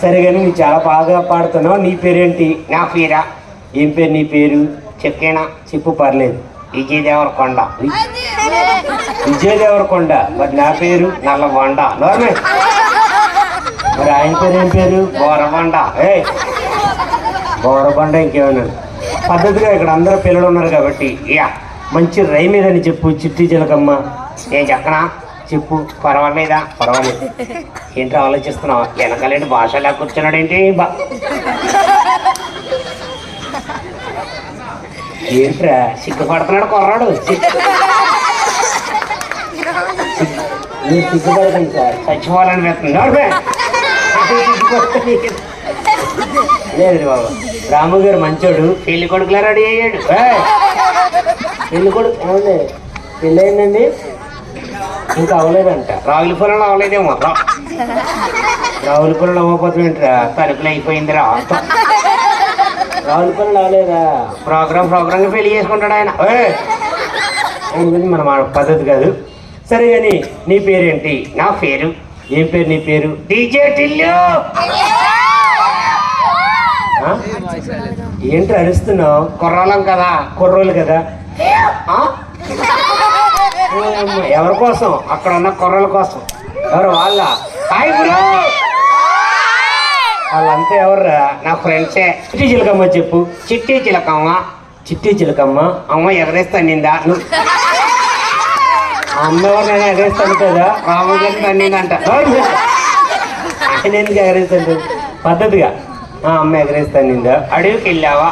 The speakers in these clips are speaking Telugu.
సరే కానీ నువ్వు చాలా బాగా పాడుతున్నావు. నీ పేరేంటి? నా పేరా. ఏం పేరు నీ పేరు? చెప్పేనా? చెప్పు పర్లేదు. విజయ్ దేవరకొండ. విజయ్ దేవరకొండ. మరి నా పేరు? నల్లబొండ నోర్మే. మరి ఆయన పేరు ఏం పేరు? బోరబండ ఏ గౌరబండ ఇంకేమన్నా. పద్ధతిగా ఇక్కడ అందరూ పిల్లలు ఉన్నారు కాబట్టి యా మంచి రైమ్ ఏదని చెప్పు చిట్టి చిలకమ్మ నేను చెప్పనా? చెప్పు పర్వాలేదా? పర్వాలేదు. ఏంటో ఆలోచిస్తున్నావు? వెనకాలేంటి భాష కూర్చున్నాడు ఏంటి బా- ఏంట్రా? సిగ్గుపడుతున్నాడు కుర్రాడు. సిగ్గుపడుతుంది మీరు సార్. చచ్చిపోవాలని పెడుతుంది లేదు బాబు. రాము గారు మంచోడు. పెళ్ళి కొడుకులా రెడీ అయ్యాడు. పెళ్ళి కొడుకు ఏమండి? పెళ్ళి అయిందండి? ఇంకా అవ్వలేదంట రాగుల పొలంలో అవ్వలేదేమో మొత్తం రావుల పనులు అవ్వకపోతే ఏంట్రా? తలుపులు అయిపోయిందిరా. రావుల పనులు అవ్వలేదా ప్రోగ్రామ్ ప్రోగ్రామ్ పెళ్ళి చేసుకుంటాడు ఆయన. గురించి మన మాట పద్ధతి కాదు. సరే కానీ నీ పేరేంటి? నా పేరు. ఏం పేరు నీ పేరు? డీజే టిల్లు! ఏంటి అరుస్తున్నావు? కుర్రాలం కదా? కుర్రోలు కదా? ఎవరి కోసం? అక్కడ ఉన్న కుర్రల కోసం. ఎవరు వాళ్ళ? Hi bro! వాళ్ళంతా ఎవర్రా? నా ఫ్రెండ్సే. చిట్టి చిలకమ్మ చెప్పు. చిట్టి చిలకమ్మ. చిట్టి చిలకమ్మ. అమ్మ ఎగరేస్తా నిందా ఆ అమ్మ ఎవరినైనా ఎగరేస్తాను కదా రాము గారి తన్నిందంట ఆయన ఎందుకు ఎగరేస్తాడు పద్ధతిగా. ఆ అమ్మ ఎగరేస్తాను నిందా అడవికి వెళ్ళావా?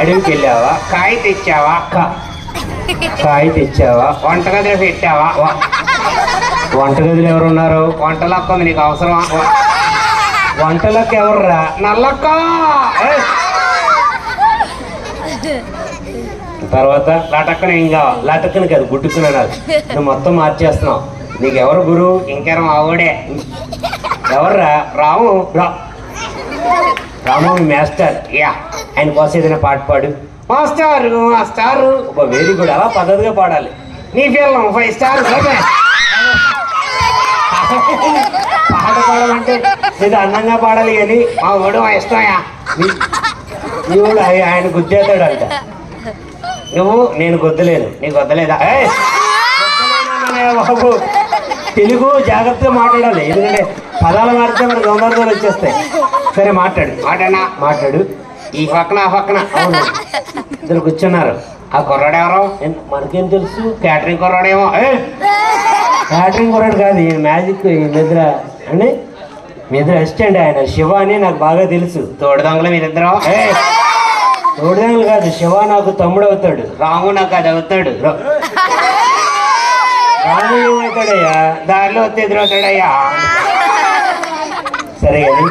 అడవికి వెళ్ళావా? కాయ తెచ్చావా? అక్క కాయ తెచ్చావా వంటగదిలో పెట్టావా? వ- వంటగదిలో ఎవరున్నారు? వంటలక్క అక్కంది నీకు అవసరమా? వ- వంటలకు ఎవర్రా? నల్లక్క! తర్వాత లటక్కన ఏం కావాలి? లటకని కాదు గుట్టుకున్నాడు నువ్వు మొత్తం మార్చేస్తున్నావు. నీకు ఎవరు గురువు ఇంకేరం ఆవిడే? ఎవర్రా? రాము. రా. రాము మాస్టర్. యా. ఆయన కోసం ఏదైనా పాట పాడు. మాస్టారు మాస్టారు. ఒక వెరీ గుడ్ అలా పద్ధతిగా పాడాలి. నీ పిల్లం ఫైవ్ స్టార్ పాట పాడాలంటే ఏదో అందంగా పాడాలి కానీ మా ఓడు మా ఇష్టమయ్యా. నీవుడు ఆయ- ఆయన గుద్దేతాడంట నువ్వు నేను గుద్దలేను. నీకు వద్దలేదా? బాబు. తెలుగు జాగ్రత్తగా మాట్లాడాలి. ఎందుకంటే పదాలు మారితే మనకు గందరగోళం వచ్చేస్తాయి. సరే మాట్లాడు. మాటనా? మాట్లాడు. ఈ పక్కన ఆ పక్కన. అవును. ఇద్దరు కూర్చున్నారు. ఆ కుర్రాడు ఎవరు? మనకేం తెలుసు? క్యాటరింగ్ కుర్రాడేమో. క్యాటరింగ్ కొరడు కాదు ఈ మ్యాజిక్ ఈ నిద్ర. అండి? మీ ఇద్దరు అసిస్టెంట్ ఆయన శివ అని నాకు బాగా తెలుసు. తోడు దొంగలు మీరిద్దరు! తోడుదంగలు కాదు శివ నాకు తమ్ముడు అవుతాడు. రాము నాకు అది అవుతాడు. రాము ఏమవుతాడయ్యా? దారిలో వస్తే ఎదురవుతాడయ్యా సరే కానీ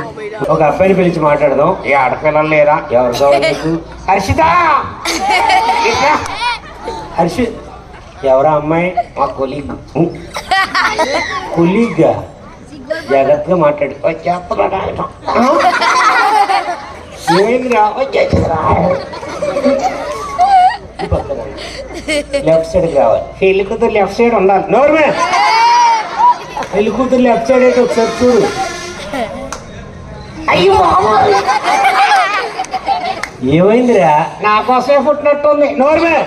ఒక అబ్బాయిని పిలిచి మాట్లాడదాం. ఏ ఆడపిల్లలు లేరా? ఎవరు కావాలి హర్షిత! హర్షి ఎవరా అమ్మాయి? మా కొలీగ్. కులీగ్గా జాగ్రత్తగా మాట్లాడు. వచ్చేస్తున్నాడు ఆయన. లెఫ్ట్ సైడ్ కావాలి పెళ్ళి కూతురు లెఫ్ట్ సైడ్ ఉండాలి. నోర్మే పెళ్ళి కూతురు లెఫ్ట్ సైడ్ అయితే ఒకసారి చూడు. అయ్యో. ఏమైందిరా? నా కోసమే పుట్టినట్టుంది. నోర్మే.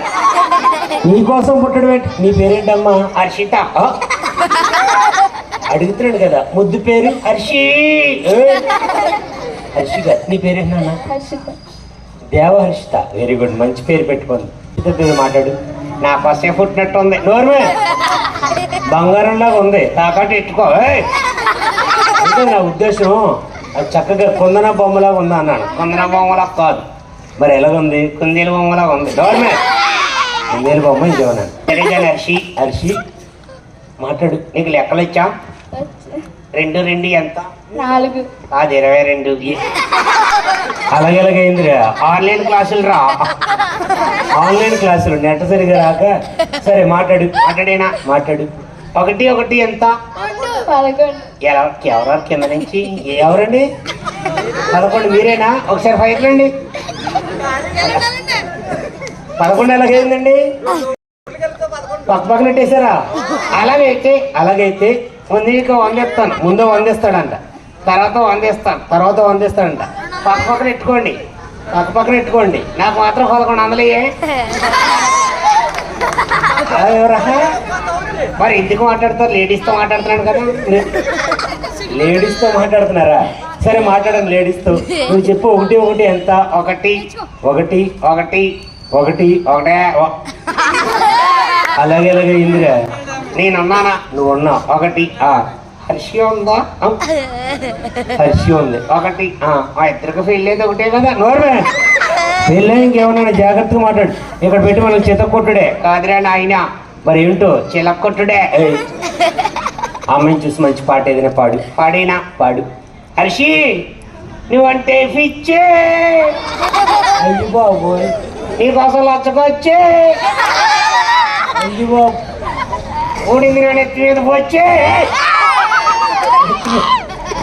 నీ కోసం పుట్టడం ఏంటి? నీ పేరేంటమ్మా? హర్షిత? అడుగుతున్నాడు కదా ముద్దు పేరు హర్షి. ఏయ్! హర్షిక నీ పేరేంటి నాన్న? దేవహర్షిత వెరీ గుడ్ మంచి పేరు పెట్టుకుంది మాట్లాడు. నా కోసమే పుట్టినట్టుంది. నోర్మే. బంగారంలాగా ఉంది. తాకట్టు ఎట్టుకో ఏయ్! అంటే నా ఉద్దేశం అది చక్కగా కొందన బొమ్మలాగా ఉందా అన్నాను కొందన బొమ్మలా కాదు. మరి ఎలాగుంది? కుందేలు బొమ్మలా ఉంది. నోర్మే నేను బొమ్మ ఇంకేమన్నాను తెలియజాలి హర్షి హర్షి మాట్లాడు. నీకు లెక్కలు ఇచ్చా? రెండు రెండు ఎంత? నాలుగు. అది ఇరవై రెండు. అలాగే ఎలాగైందిరా ఆన్లైన్ క్లాసులు రా. ఆన్లైన్ క్లాసులు. నెట్ సరిగా రాక. సరే మాట్లాడు. మాట్లాడేనా? మాట్లాడు. ఒకటి ఒకటి ఎంత? ఎవరు కింద నుంచి ఎవరండి? పదకొండు మీరేనా? ఒకసారి ఫైట్ రండి పదకొండు ఎలాగైందండి? పక్క పక్కన పెట్టేశారా? అలాగైతే అలాగైతే ముందు నీకు వందేస్తాను. ముందు వందేస్తాడంట. తర్వాత వందేస్తాను. తర్వాత వందిస్తాడంట. పక్క పక్కన ఎట్టుకోండి పక్క పక్కన పెట్టుకోండి. నాకు మాత్రం పదకొండు. ఆ, ఎవరా? మరి ఎందుకు మాట్లాడతారు? లేడీస్తో మాట్లాడుతున్నాడు కదా. లేడీస్తో మాట్లాడుతున్నారా? సరే మాట్లాడండి లేడీస్తో నువ్వు చెప్పు ఒకటి ఒకటి ఎంత? ఒకటి ఒకటి ఒకటి ఒకటి ఒకటే అలాగే అలాగే ఇందిరా. నేనున్నానా నువ్వు ఉన్నావు ఒకటి హర్షి ఉందా? హర్షి ఉంది. ఒకటి మా ఇద్దరికి ఫెయిల్ అయితే ఒకటే కదా. నోర్మే. పెళ్ళి ఇంకేమన్నా జాగ్రత్తగా మాట్లాడు. ఇక్కడ పెట్టి మనం చిత్త కొట్టుడే. కాదురా ఆయన మరి ఏంటో చిలక్కొట్టుడే. అమ్మాయిని చూసి మంచి పాట ఏదైనా పాడు. పాడేనా? పాడు. హర్షి నువ్వంటే పిచ్చే. అయ్యి బాబోయ్. నీకోసం లచ్చకొచ్చే అయ్యి బాబు. ఊడింది నేను ఎత్తి మీద వచ్చే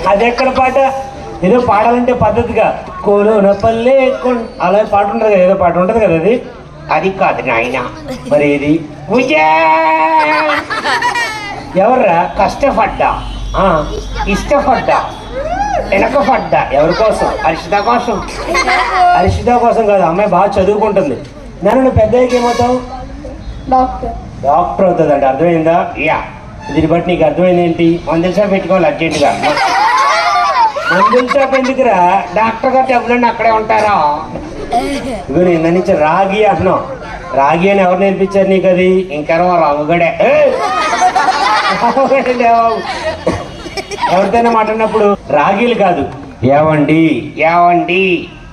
అది ఎక్కడ పాట? ఏదో పాడాలంటే పద్ధతిగా. కోలోన పల్లె అలా పాట ఉంటుంది కదా ఏదో పాట ఉంటుంది కదా అది? అది కాదు నాయన. మరి ఇది? ఎవర్రా? కష్టపడ్డా? ఇష్టపడ్డా? వెనకపడ్డా? ఎవరి కోసం? హర్షిత కోసం. హర్షిత కోసం కాదు అమ్మాయి బాగా చదువుకుంటుంది. నన్ను పెద్ద ఏమవుతావు? డాక్టర్. డాక్టర్ అవుతుంది అంటే అర్థమైందా? యా. దీన్ని బట్టి నీకు అర్థమైంది ఏంటి? మందులు షాప్ పెట్టుకోవాలి అర్జెంటుగా. మందుల షాప్ ఎందుకురా? డాక్టర్ గారు డబ్బులన్నీ అక్కడే ఉంటారా? ఇదిగో నేను దాని నుంచి రాగి అంటున్నావు. రాగి అని ఎవరు నేర్పించారు నీకు అది? ఇంకా రాముగడే. ఎవరితోనే మాట్లాడినప్పుడు రాగీలు కాదు. ఏవండి ఏవండి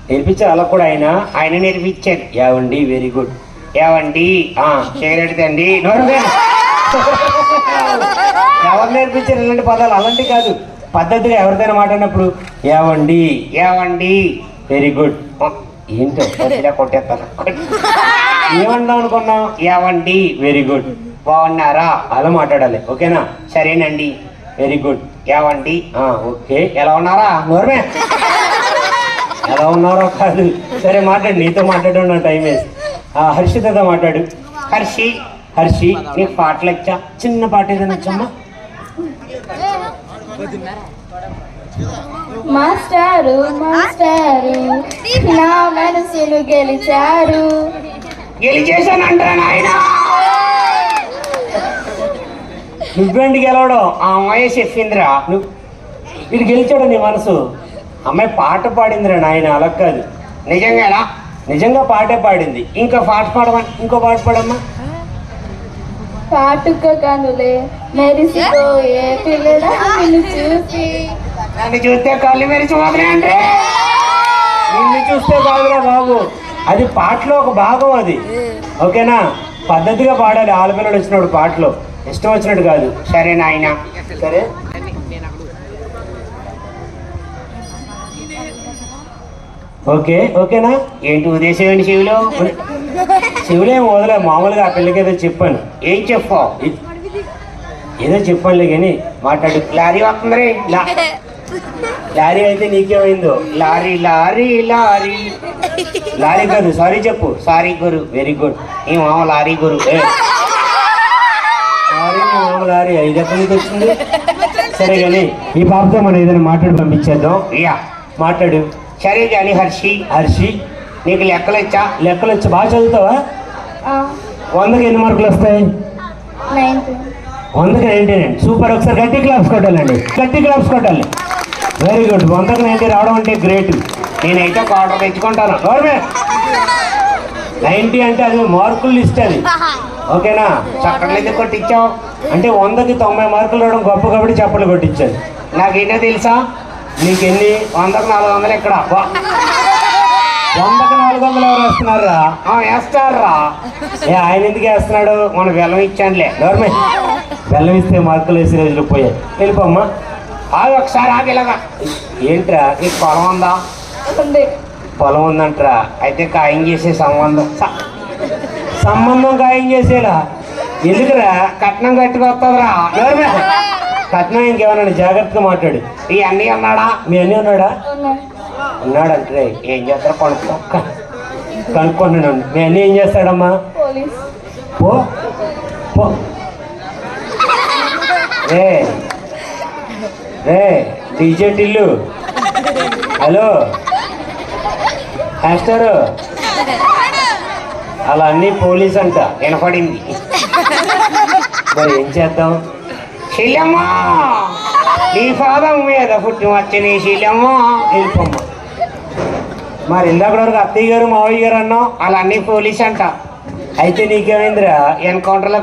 నేర్పించారు అలా కూడా ఆయన? ఆయన నేర్పించారు. ఏవండి వెరీ గుడ్ ఏవండి ఆ. సిగరెట్ తండి ఎవరు నేర్పించారు ఇలాంటి పదాలు? అలాంటివి కాదు. పద్ధతిగా ఎవరితోనే మాట్లాడినప్పుడు ఏవండి ఏవండి వెరీ గుడ్ ఏంటో ఇలా కొట్టేస్తాను ఏమందాం అనుకున్నావు ఏవండి? వెరీ గుడ్ బాగున్నారా? అలా మాట్లాడాలి. ఓకేనా? సరేనండి. వెరీ గుడ్ ఏవండి? ఓకే. ఎలా ఉన్నారా? నోర్మే? ఎలా ఉన్నారో కాదు. సరే మాట్లాడు. నీతో మాట్లాడడం నా టైం వేసి ఆ, హర్షితతో మాట్లాడు. హర్షి హర్షి నీకు పాటలు వచ్చా? చిన్న పాట ఏదైనా వచ్చమ్మా మాస్టారు మాస్టారు నా మనసును గెలిచారు. గెలిచేశానంటారా నాయన? నువ్వేంటి గెలవడం? ఆ అమ్మాయి చెప్పిందిరా. నువ్వు ఇది గెలిచాడు నీ మనసు. అమ్మాయి పాట పాడిందిరా నాయన అలా కాదు. నిజంగా నిజంగా పాటే పాడింది. ఇంకా పాట పాడమని ఇంకో పాట పాడమ్మా. కాటుక కనులే మెరిసిపోయే పిల్లడా చూసి నన్ను చూస్తే కళ్ళు మెరిచిపోతున్నాయంటే నిన్ను చూస్తే కాదురా బాబు. అది పాటలో ఒక భాగం అది. ఓకేనా? పద్ధతిగా పాడాలి. ఆడపిల్లడు వచ్చినప్పుడు పాటలో. ఇష్టం వచ్చినట్టు కాదు. సరే నాయన. సరే? ఓకే ఓకేనా? ఏంటి ఉద్దేశం శివులు? శివులేం వదలే. మామూలుగా ఆ పిల్లకి ఏదో చెప్పాను. ఏం చెప్పావు? ఏదో చెప్పానులే కానీ మాట్లాడు. లారీ వస్తుంది లారీ అయితే నీకేమైందో? Lorry lorry lorry. లారీ కాదు సారీ చెప్పు. సారీ గురు వెరీ గుడ్ ఈ మామ లారీ గురు ఏ. సారీ మా మామ లారీ ఐదు వచ్చింది. సరే కానీ ఈ పాపతో మనం ఏదైనా మాట్లాడి పంపించేద్దాం. యా మాట్లాడు. సరే కానీ హర్షి హర్షి నీకు లెక్కలు వచ్చా లెక్కలు వచ్చి బాగా చదువుతావా? వందకి ఎన్ని మార్కులు వస్తాయి? వందకి నైన్టీ నైన్. సూపర్ ఒకసారి గట్టి క్లాప్స్ కొట్టాలండి. గట్టి క్లాప్స్ కొట్టాలి. వెరీ గుడ్ వందకు నైన్టీ రావడం అంటే గ్రేట్ నేనైతే ఒక ఆర్డర్ తెచ్చుకుంటాను. నైన్టీ అంటే అది మార్కులు లిస్ట్ అది. ఓకేనా? చక్కర్లేదు కొట్టించావు. అంటే వందకి తొంభై మార్కులు రావడం గొప్ప కాబట్టి చెప్పలు కొట్టించాను. నాకేంటో తెలుసా? నీకెన్ని వందకు నాలుగు వందలు ఇక్కడ వందకు వందకి నాలుగు వందలు ఎవరు వేస్తున్నారా? వేస్తారా? ఏ ఆయన ఎందుకు వేస్తున్నాడు? మన బెల్లం ఇచ్చానులే. గవర్నమెంట్ బెల్లం ఇస్తే మార్కులు వేసి రోజులు పోయాయి. వెళ్ళిపోమ్మా ఆగి ఒకసారి ఆగిలాగా ఏంట్రా నీకు పొలం ఉందా? ఉంది పొలం ఉందంట్రా. అయితే ఖాయం చేసే సంబంధం. సంబంధం ఖాయం చేసేలా? ఎందుకురా? కట్నం కట్టుకొస్తుందిరా కట్నం ఇంకేమన్నా జాగ్రత్తగా మాట్లాడు. ఈ అన్నీ అన్నాడా మీ అన్నీ ఉన్నాడా? ఉన్నాడంటే ఏం చేస్తారు? కొనుక్కో. కనుక్కుంటున్నాను మీ అన్నీ ఏం చేస్తాడమ్మా? పో. పో. రే రే డీజే టిల్లు. హలో. మాస్టర్ అలా అన్ని పోలీస్ అంట వినపడింది. మరి ఏం చేద్దాం? శీలమ్మా! నీ పాదం మీద పుట్టిన వచ్చిన శీలమ్మా! వెళ్ళిపోమ్మ. మరి ఇందాక వరకు అత్తయ్య గారు మావయ్య గారు అన్నావు అలా అన్ని పోలీస్ అంట. అయితే నీకేమైందిరా? ఎన్కౌంటర్లో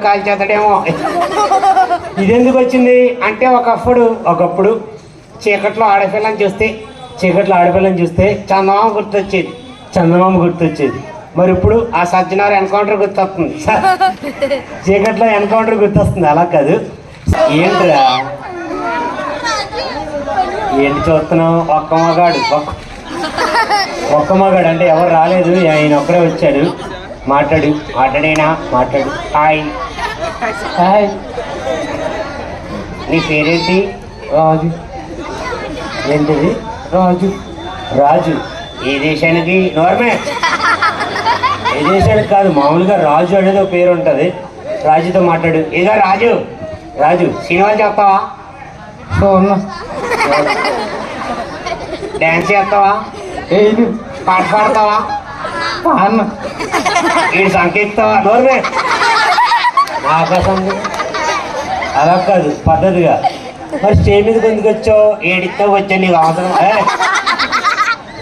కాల్చేస్తాడేమో ఇదెందుకు వచ్చింది? అంటే ఒకప్పుడు ఒకప్పుడు చీకట్లో ఆడపిల్లని చూస్తే చీకట్లో ఆడపిల్లని చూస్తే చందమామ గుర్తొచ్చేది. చందమామ గుర్తొచ్చేది. మరి ఇప్పుడు ఆ సజ్జనారు ఎన్కౌంటర్ గుర్తొస్తుంది. చీకట్లో ఎన్కౌంటర్ గుర్తొస్తుంది. అలా కాదు. ఏంట్రా? ఏంటి చూస్తున్నావు? ఒక్క మగాడు. ఒక్క ఒక్క మగాడు. అంటే ఎవరు రాలేదు. ఆయన ఒక్కడే వచ్చాడు. మాట్లాడు. మాట్లాడేనా? మాట్లాడు. హాయ్. హాయ్. నీ పేరేంటి రాజు. ఏంటిది? రాజు. రాజు. ఏ దేశానికి? నోర్మే. ఏ దేశానికి కాదు మామూలుగా రాజు అనేది ఒక పేరు ఉంటుంది. రాజుతో మాట్లాడు. ఇదిగో రాజు. రాజు సినిమాలు చెప్తావా సోన్న. డ్యాన్స్ చేస్తావా? ఏది పాట పాడతావా? అన్న వీడు సంకెత్తావా నోర్మే. ఆకాశం. అలా కాదు పద్ధతిగా. మరి స్టేజ్ మీదకి ఎందుకు వచ్చావు? ఏడితో వచ్చా నీకు అవసరం? ఏ?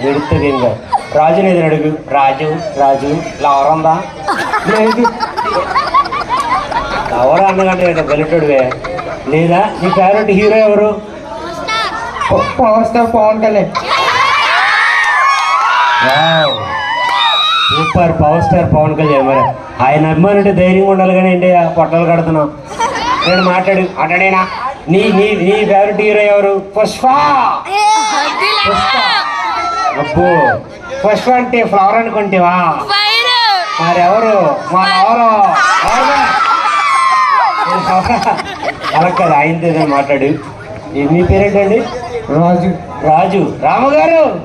ఎడుతుంది ఇంకా రాజుని ఎదురు అడుగు? రాజు రాజు లవరందా? లేదు. ఎవరు అన్నగంటే గెలుటుడివే లేదా నీ ఫేవరెట్ హీరో ఎవరు? Power star Pavan Kalyan. Wow. Super power star Pavan Kalyan. మరి ఆయన అభిమానుంటే ధైర్యంగా ఉండాలి కానీ ఏంటి ఆ పొట్టలు కడుతున్నావు నేను మాట్లాడు అటడేనా నీ నీ నీ ఫేవరెట్ హీరో ఎవరు? పుష్ప. పుష్ప. అబ్బో. పుష్ప అంటే ఫ్లవర్ అనుకుంటేవా? మరెవరు? మన ఎవరు అలా కాదు ఆయనతో మాట్లాడు. మీ పేరేంటండి? రాజు. రాజు. రాముగారు?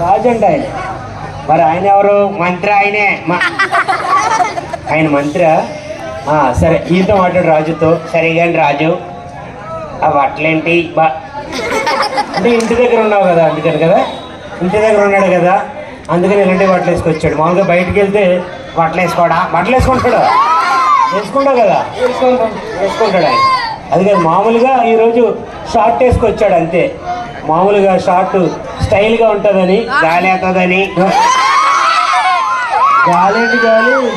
రాజు అంటే ఆయన. మరి ఆయన ఎవరు? మంత్రి ఆయనే. మ- ఆయన మంత్రి సరే ఈతో మాట్లాడు రాజుతో. సరిగాని రాజు. ఆ బట్టలేంటి బ- అంటే ఇంటి దగ్గర ఉన్నావు కదా అందుకని కదా? ఇంటి దగ్గర ఉన్నాడు కదా? అందుకని ఇలాంటి బట్టలు వేసుకొచ్చాడు. మామూలుగా బయటికి వెళ్తే బట్టలు వేసుకోడా? బట్టలు వేసుకుంటాడు. వేసుకుంటావు కదా? వేసుకుంటాడు ఆయన. అది కాదు మామూలుగా ఈరోజు షార్ట్ వేసుకొచ్చాడు అంతే. మామూలుగా షార్ట్ స్టైల్గా ఉంటుందని గాలి అవుతుందని. గాలి ఏంటి గాలి?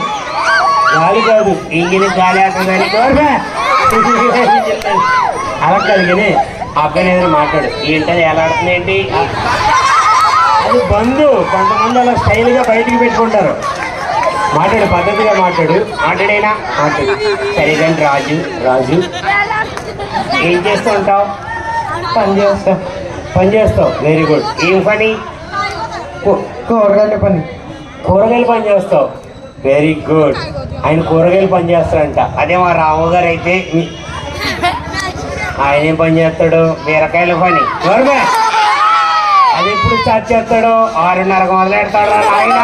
గాలి కాదు ఇంగిలి గాలి అవుతుందని చూడరా? అలా కాదు కానీ అబ్బాయి మాట్లాడు ఏంటది ఎలా ఆడుతుందేంటి అది బంధు. కొంతమంది అలా స్టైల్గా బయటికి పెట్టుకుంటారు. మాట్లాడు పద్ధతిగా మాట్లాడు. మాట్లాడైనా? మాట్లాడు. సరేదండి రాజు. రాజు. ఏం చేస్తూ ఉంటావు? పని చేస్తావు పని చేస్తావు. వెరీ గుడ్ ఏం పని? కూ- కూరగాయల పని. కూరగాయలు పని చేస్తావు. వెరీ గుడ్ ఆయన కూరగాయలు పని చేస్తాడంట. అదే మా రాము గారు అయితే ఆయన ఏం పని చేస్తాడు? బీరకాయల పని. ఎవరిమే? అది ఎప్పుడు స్టార్ట్ చేస్తాడు? ఆరున్నరకు మొదలెడతాడు రా నాయనా.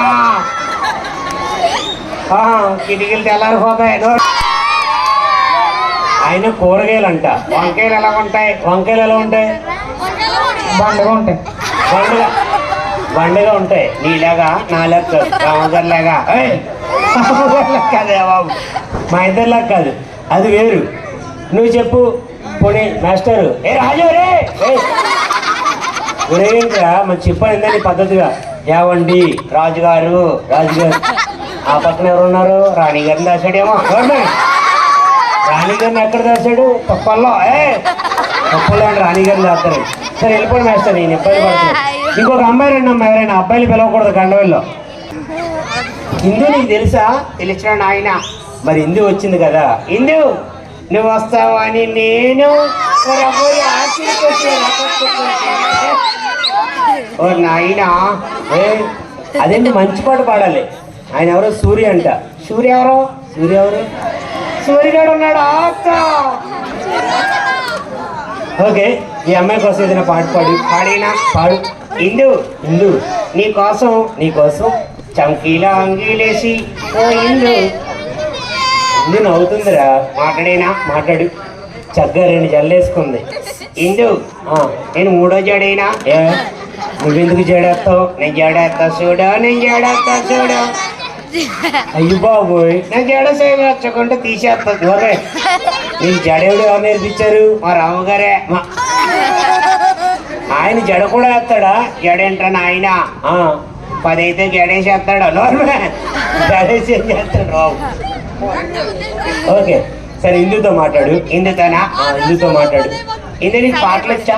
ఆ, కిటికీలు తెల్లారిపోతాయి. ఆయన కూరగాయలు అంట వంకాయలు ఎలా ఉంటాయి? వంకాయలు ఎలా ఉంటాయి? బండగా ఉంటాయి. బండగా బండగా ఉంటాయి నీలాగా నా లెక్క రామగారు లాగా ఏయ్, బాబు. మా ఇద్దరిలా కాదు. అది వేరు. నువ్వు చెప్పు పోనీ మాస్టరు. ఏ రాజు రే! ఏంట్రా? మరి చెప్పాను ఏంటని పద్ధతిగా. ఏవండి? రాజుగారు రాజుగారు. ఆ పక్కన ఎవరున్నారు రాణి గారిని దాచాడేమో. రాణిగారిని ఎక్కడ దాచాడు? తప్పల్లో ఏ! తప్పులో రాణిగారిని దాస్తారు సరే వెళ్ళిపోయి మాస్టర్. నేను ఇబ్బంది పడుతున్నాను. ఇంకొక అమ్మాయి రెండు అమ్మాయి ఎవరైనా అబ్బాయిలు పిలవకూడదు గండవల్లో. ఇందు నీకు తెలుసా? తెలిసిన నాయన. మరి ఇందు వచ్చింది కదా. ఇందు నువ్వు వస్తావని నేను ఓ నాయన అదేంటి మంచి పాట పాడాలి? ఆయన ఎవరో? సూర్య అంట. సూర్య ఎవరు? సూర్య ఎవరు? సూర్యగాడు ఉన్నాడు అక్క ఓకే ఈ అమ్మాయి కోసం ఏదైనా పాట పాడి. పాడినా? పాడు. ఇందు హిందూ. నీ కోసం నీకోసం చంకీలా అంగీలేసి ఓ ఇందు హిందీ నవ్వుతుందిరా. మాట్లాడేనా? మాట్లాడు. చక్కగా రెండు జల్లేసుకుంది. ఇందు నేను మూడో జడైనా? ఏ? నువ్వెందుకు చేడేస్తావు నేను జడేస్తా చూడు నేను జడేస్తా చూడు. అయ్యి బాబోయ్. నేను జడ సేవ వచ్చకుంటే తీసేస్తా ఓకే నీకు జడేవుడు ఎవరు నేర్పించారు? మా రాము గారే మా ఆయన జడ కూడా వేస్తాడా? జడేంటని ఆయన ఆ, పది అయితే జడేసేస్తాడు జడేసి ఏం చేస్తాడు రావు. ఓకే. సరే ఇందుతో మాట్లాడు. ఇందుతానా? ఆ, ఇందుతో మాట్లాడు. ఇందు నీకు పాటలు వచ్చా?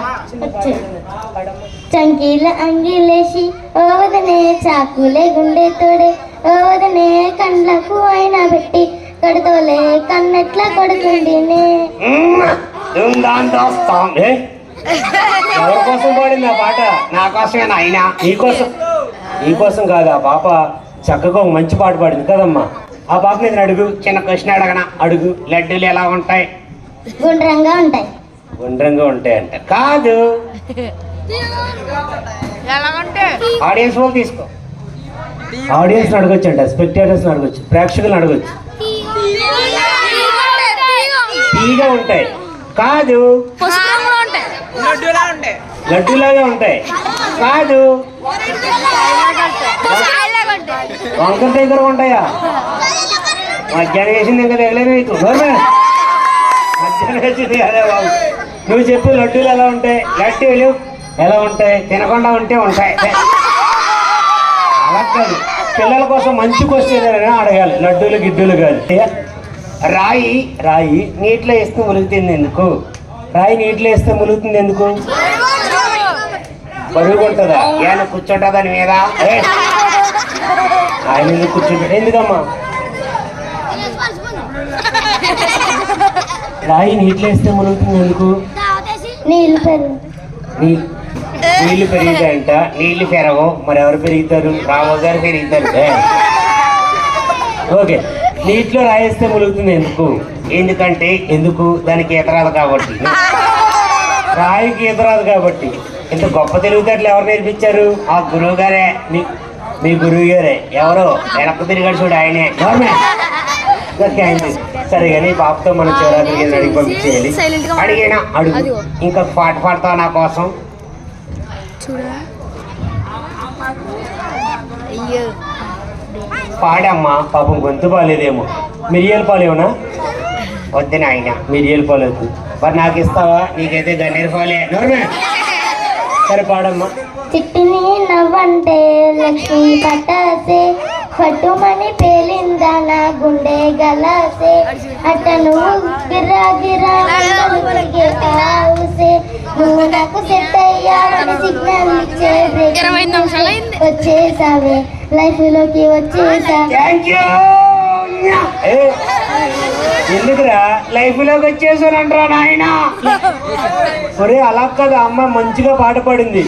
చంకీల అంగిలేసి ఓవదనే చాకులే గుండె తోడే ఓవదనే కండ్లకు అయినా పెట్టి కడుతోలే కన్నెట్లా కొడుతుండినే. దుమ్ దాం దోస్తాం ఏ? ఎవరి కోసం పాడింది ఆ పాట? నా కోసమే నాయనా. నీకోసం నీకోసం కాదు ఆ పాప చక్కగా ఒక మంచి పాట పాడింది కదమ్మా. ఆ పాప నేను అడుగు. చిన్న క్వశ్చన్ అడగనా? అడుగు. లడ్డూలు ఎలా ఉంటాయి? గుండ్రంగా ఉంటాయి. గుండ్రంగా ఉంటాయంట కాదు. ఆడియన్స్ వాళ్ళు తీసుకో. ఆడియన్స్ అడగొచ్చు అంట స్పెక్టేటర్స్ అడగొచ్చు ప్రేక్షకులను అడగొచ్చు. తీగా ఉంటాయి కాదు లడ్డూలాగా ఉంటాయి. కాదు. వంకర దగ్గర ఉంటాయా? మధ్యాహ్నం వేసింది ఇంకా తెగలేదు నీకు. మధ్యాహ్నం వేసింది అదే బాబు. నువ్వు చెప్పు లడ్డూలు ఎలా ఉంటాయి? లడ్డూలు ఎలా ఉంటాయి? తినకుండా ఉంటే ఉంటాయి. అలా కాదు. పిల్లల కోసం మంచి క్వశ్చన్ ఏదైనా అడగాలి. లడ్డూలు గిడ్డూలు కాదు. రాయి రాయి నీటిలో వేస్తూ ములుగుతుంది ఎందుకు? రాయి నీటిలో వేస్తే ములుగుతుంది ఎందుకు? బరువు ఉంటుందా ఏమైనా కూర్చుంటా దాని మీద? ఆయన ఎందుకు కూర్చుంటాడు ఎందుకమ్మా? రాయి నీటిలో వేస్తే ములుగుతుంది ఎందుకు? నీళ్ళు పెరుగు. నీ నీళ్ళు పెరిగితాయంట నీళ్ళు పెరగవు. మరి ఎవరు పెరుగుతారు? రాము గారు పెరుగుతారు. ఓకే. నీటిలో రాయేస్తే ములుగుతుంది ఎందుకు? ఎందుకంటే ఎందుకు? దానికి ఎతరాదు కాబట్టి. రాయికి ఎదురాదు కాబట్టి. ఇంత గొప్ప తెలివితేటలు ఎవరు నేర్పించారు? ఆ గురువు గారే మీ మీ గురువు గారే ఎవరో? వెనక్కు తిరిగాడు చూడు ఆయనే. గవర్నమెంట్. సరే కానీ పాపతో మన శివరాత్రికి అడిగి పంపించేయాలి అడిగినా? అడుగు. ఇంకా పాట పాడతావు నా కోసం? పాడమ్మా పాపం గొంతు బాగాలేదేమో మిరియాల పాలు ఏమన్నా వద్దు నాయన మిరియాల పాలు వద్దు మరి నాకు ఇస్తావా? నీకైతే గన్నేరు పోలే సరే పాడమ్మా. చిట్టిని నవ్వంటే లక్ష్మి పటాసే పట్టుమని పేలిందా నా గుండె గలాసే. నువ్వు గిరా గిరా కావుసే నువ్వు నాకు సెట్ అయ్యావని సిగ్నల్ ఇచ్చే ఇరవై నిమిషాలు. వచ్చేసావే. లైఫ్లోకి వచ్చేసావే థ్యాంక్ యూ ఏ ఎందుకురా? లైఫ్లోకి వచ్చేసానంటరా నాయన. ఒరే అలా కాదు అమ్మాయి మంచిగా పాట పాడింది.